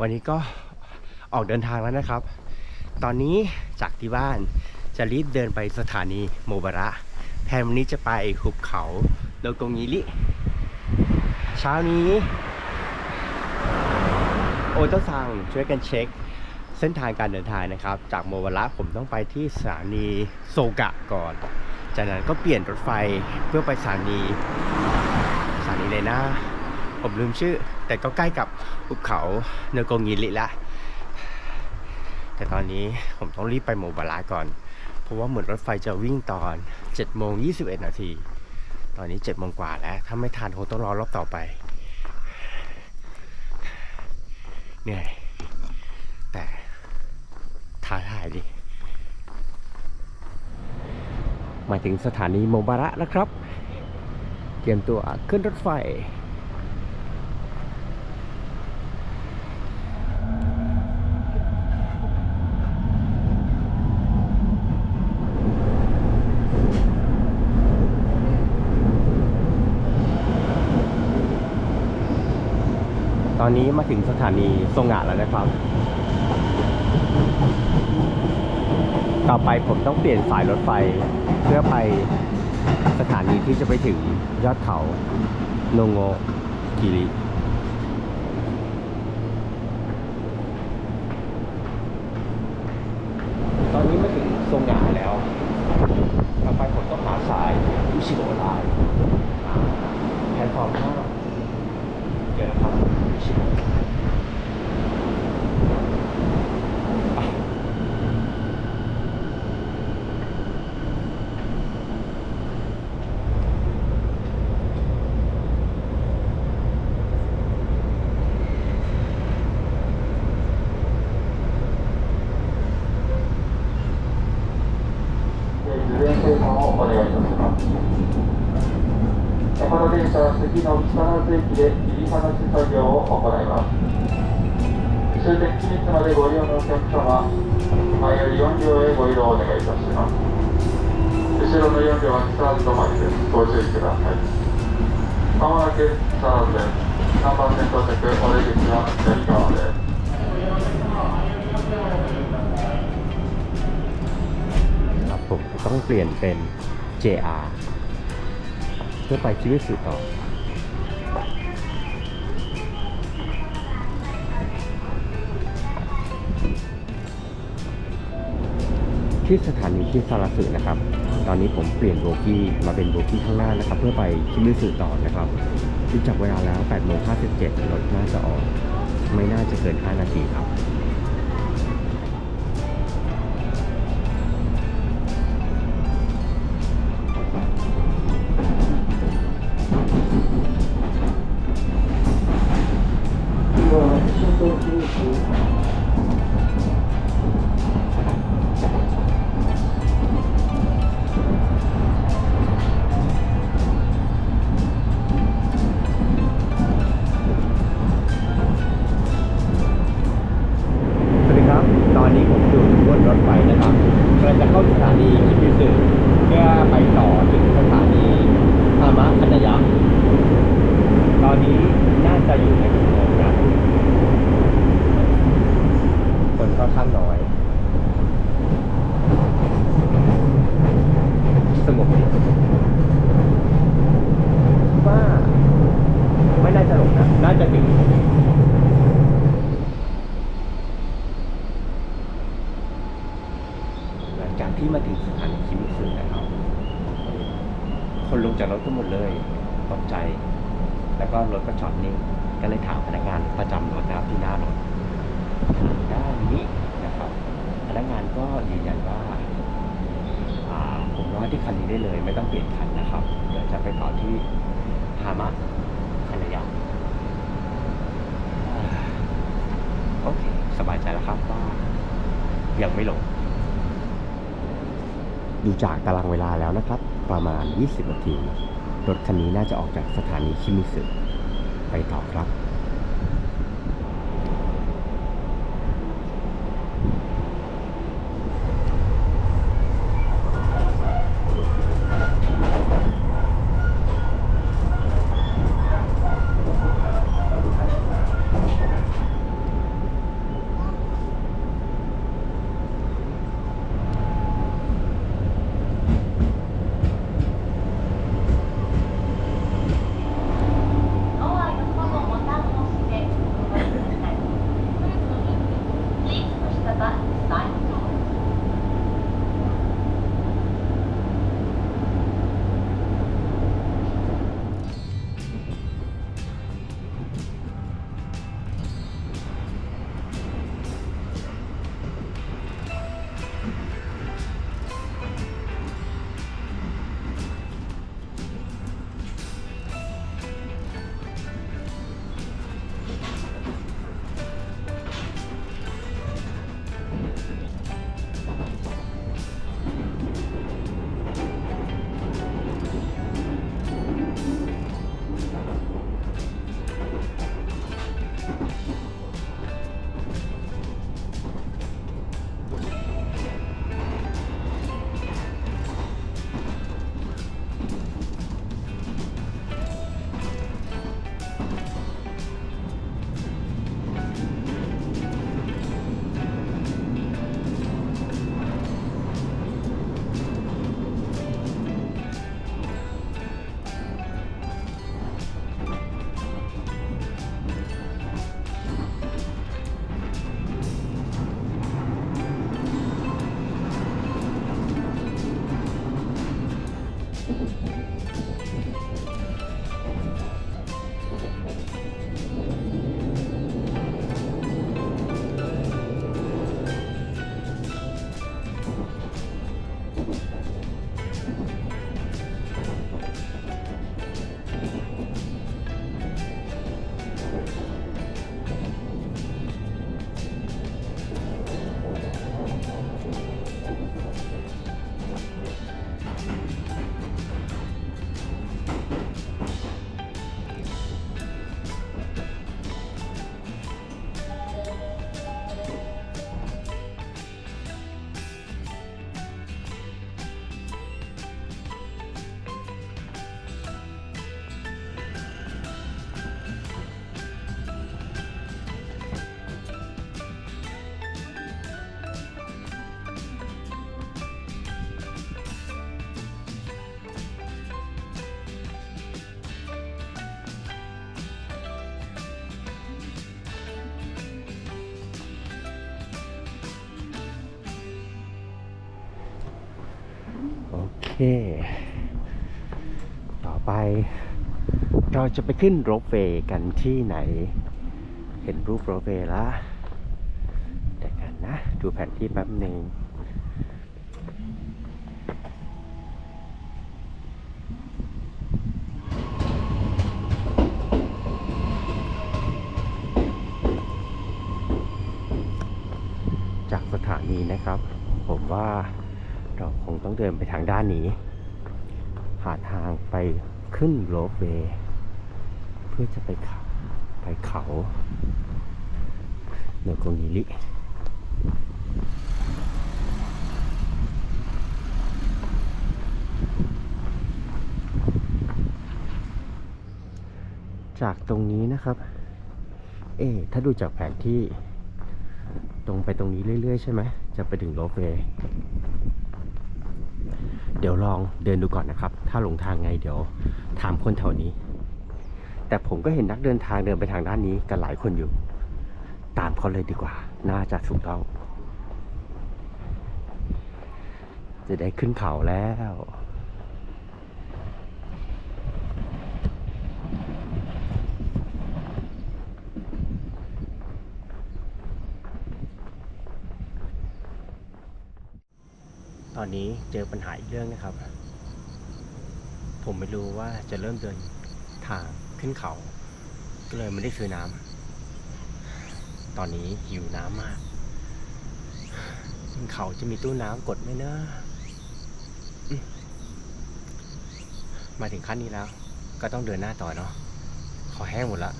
วันนี้ก็ออกเดินทางแล้วนะครับ ตอนนี้จากที่บ้านจะรีบเดินไปสถานีโมบาระ แผนวันนี้จะไปหุบเขาโดโกงิริ เช้านี้ โอโตซังช่วยกันเช็คเส้นทางการเดินทางนะครับ จากโมบาระผมต้องไปที่สถานีโซกะก่อน จากนั้นก็เปลี่ยนรถไฟเพื่อไปสถานีสถานีเลยนะ ผมลืมชื่อ แต่ก็ใกล้กับภูเขาเนโกงิริละแต่ตอนนี้ผมต้องรีบไปโมบาระก่อน เพราะว่าเหมือนรถไฟจะวิ่งตอน7โมง21 นาที ตอนนี้7โมงกว่าแล้ว ถ้าไม่ทันคงต้องรอรอบต่อไป เหนื่อย แต่ท้าทายดิ มาถึงสถานีโมบาระแล้วครับ เตรียมตัวขึ้นรถไฟ ตอนนี้มาถึงสถานีสงหะแล้วนะครับ ต่อไปผมต้องเปลี่ยนสายรถไฟ เพื่อไปสถานีที่จะไปถึงยอดเขาโนโงกิริ 産をお願いいたします。この電車は次の木更津駅で切り離し作業を行います。終点期日までご利用のお客様、前より4両へご移動をお願いいたします。後ろの4両は木更津止まりです。ご注意ください。まもなく木更津です。3番線到着、お出口は左側です。 ครับผมต้องเปลี่ยนเป็น JR เพื่อไปคิมิตสึต่อ ที่สถานีที่ซาราสึนะครับ ตอนนี้ผมเปลี่ยนโบกี้มาเป็นโบกี้ข้างหน้านะครับ เพื่อไปคิมิสึต่อนะครับดูจากเวลาแล้ว8โมง57รถน่าจะออก ไม่น่าจะเกิน 5 นาทีครับ จะหลงนะน่าจะถึงหลังจากที่มาถึงสถานีคิมิสึนะครับ คนลงจากรถก็หมดเลยตกใจ แล้วก็รถก็จอดนิ่ง ก็เลยถามพนักงานประจำรถนะครับที่หน้ารถด้านนี้นะครับ พนักงานก็ยืนยันว่าอ่าผมรอที่คันนี้ได้เลย ไม่ต้องเปลี่ยนคันนะครับ เดี๋ยวจะไปต่อที่ฮามะ ยาโอเค สบายใจแล้วครับว่ายังไม่หลง ดูจากตารางเวลาแล้วนะครับ ประมาณ 20 นาที รถคันนี้น่าจะออกจากสถานีคิมิสึไปต่อครับ ค ต่อไป เราจะไปขึ้นรถเฟย์กันที่ไหน เห็นรูปรถเฟย์ละเดี๋ยวกันนะ ดูแผนที่แป๊บหนึ่งจากสถานีนะครับ ผมว่า เราคงต้องเดินไปทางด้านนี้ หาทางไปขึ้นโรปเวย์เพื่อจะไปเขาไปเขาโนโกงิริจากตรงนี้นะครับ เอ๊ถ้าดูจากแผนที่ ตรงไปตรงนี้เรื่อย ๆ ใช่ไหม จะไปถึงโรปเวย์ เดี๋ยวลองเดินดูก่อนนะครับ ถ้าหลงทางไงเดี๋ยวถามคนแถวนี้ แต่ผมก็เห็นนักเดินทางเดินไปทางด้านนี้กันหลายคนอยู่ ตามเขาเลยดีกว่า น่าจะถูกต้อง จะได้ขึ้นเขาแล้ว ต อนนี้เจอปัญหาอีกเรื่องนะครับ ผมไม่รู้ว่าจะเริ่มเดินทางขึ้นเขา ก็เลยไม่ได้ซื้อน้ำตอนนี้หิวน้ำมากขึ้นเขาจะมีตู้น้ำกดไหมนะมมาถึงขั้นนี้แล้ว ก็ต้องเดินหน้าต่อเนาะขอแห้งหมดละ